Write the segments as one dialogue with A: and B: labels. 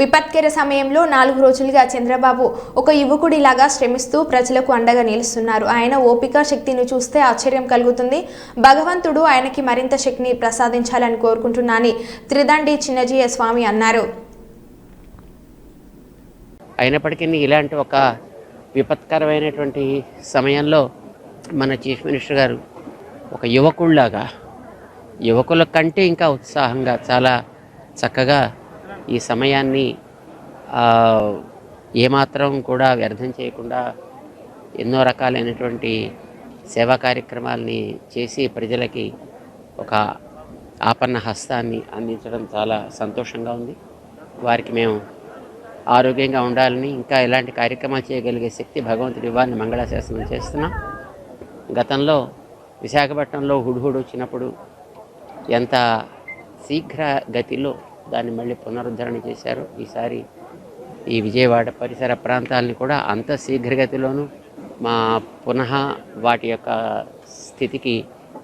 A: విపత్కర సమయంలో నాలుగు రోజులుగా చంద్రబాబు ఒక యువకుడిలాగా శ్రమిస్తూ ప్రజలకు అండగా నిలుస్తున్నారు. ఆయన ఓపిక శక్తిని చూస్తే ఆశ్చర్యం కలుగుతుంది. భగవంతుడు ఆయనకి మరింత శక్తిని ప్రసాదించాలని కోరుకుంటున్నానని త్రిదండి చిన్నజీయ స్వామి అన్నారు.
B: అయినప్పటికీ ఇలాంటి ఒక విపత్కరమైనటువంటి సమయంలో మన చీఫ్ మినిస్టర్ గారు ఒక యువకుడిలాగా యువకుల కంటే ఇంకా ఉత్సాహంగా చాలా చక్కగా ఈ సమయాన్ని ఏమాత్రం కూడా వ్యర్థం చేయకుండా ఎన్నో రకాలైనటువంటి సేవా కార్యక్రమాలని చేసి ప్రజలకి ఒక ఆపన్న హస్తాన్ని అందించడం చాలా సంతోషంగా ఉంది. వారికి మేము ఆరోగ్యంగా ఉండాలని ఇంకా ఇలాంటి కార్యక్రమాలు చేయగలిగే శక్తి భగవంతుడి ఇవ్వాలని మంగళాశాసనం చేస్తున్నాం. గతంలో విశాఖపట్నంలో హుడ్హుడ్ వచ్చినప్పుడు ఎంత శీఘ్ర గతిలో దాన్ని మళ్ళీ పునరుద్ధరణ చేశారు. ఈసారి ఈ విజయవాడ పరిసర ప్రాంతాలని కూడా అంత శీఘ్రగతిలోనూ మా పునః వాటి యొక్క స్థితికి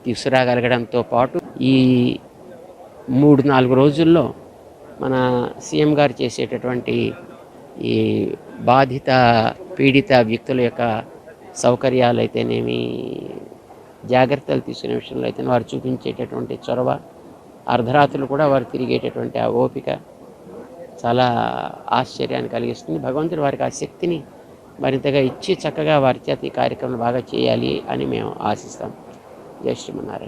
B: తీసుకురాగలగడంతో పాటు ఈ మూడు నాలుగు రోజుల్లో మన సీఎం గారు చేసేటటువంటి ఈ బాధిత పీడిత వ్యక్తుల యొక్క సౌకర్యాలు అయితేనేమి జాగ్రత్తలు తీసుకునే విషయంలో అయితే వారు చూపించేటటువంటి చొరవ అర్ధరాత్రులు కూడా వారు తిరిగేటటువంటి ఆ ఓపిక చాలా ఆశ్చర్యాన్ని కలిగిస్తుంది. భగవంతుడు వారికి ఆ శక్తిని మరింతగా ఇచ్చి చక్కగా వారి చేత ఈ కార్యక్రమం బాగా చేయాలి అని మేము ఆశిస్తాం. జై శ్రీమన్నారాయణ.